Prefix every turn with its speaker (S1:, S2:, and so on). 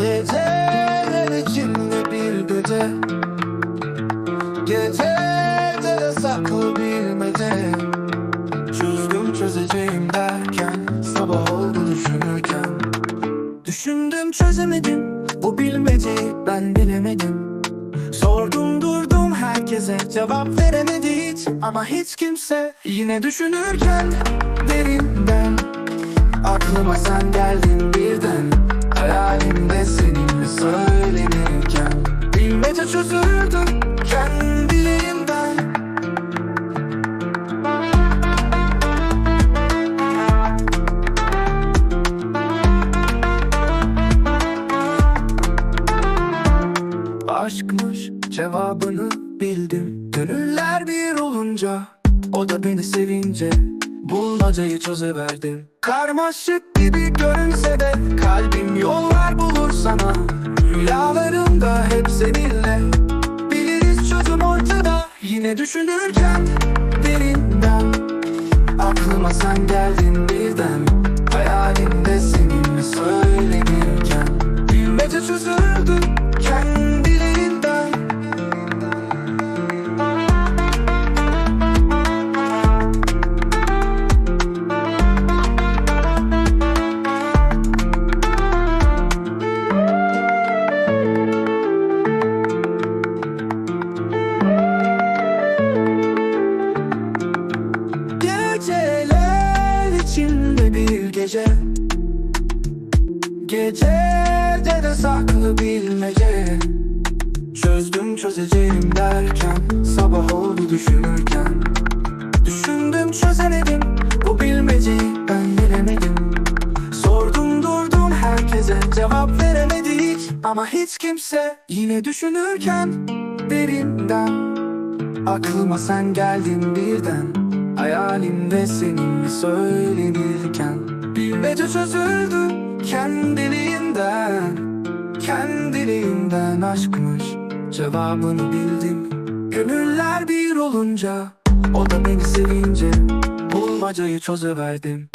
S1: Geceler içinde bir gece. Gecede de saklı bilmece Çözdüm çözeceğim derken Sabah oldu düşünürken. Düşündüm çözemedim Bu bilmeceyi ben bilemedim. Sordum durdum herkese Cevap veremedi hiç. Ama hiç kimse Yine düşünürken Derinden Aklıma sen geldin Aşkmış. Cevabını bildim. Gönüller bir olunca O da beni sevince Bulmacayı çözeverdim Karmaşık gibi görünse de Kalbim yollar bulur sana. Rüyalarımda hep seninle. Biliriz çözüm ortada. Yine düşünürken derinden Aklıma sen geldin birden içinde bir gece. Gecede de saklı bilmece Çözdüm çözeceğim derken Sabah oldu düşünürken. Düşündüm çözemedim Bu bilmeceyi ben bilemedim. Sordum durdum herkese Cevap veremedi hiç Ama hiç kimse Yine düşünürken Derinden Aklıma sen geldin birden Hayalimde seninle söylenirken. Bilmece çözüldü kendiliğinden. Kendiliğinden aşkmış Cevabını bildim. Gönüller bir olunca O da beni sevince Bulmacayı çözüverdim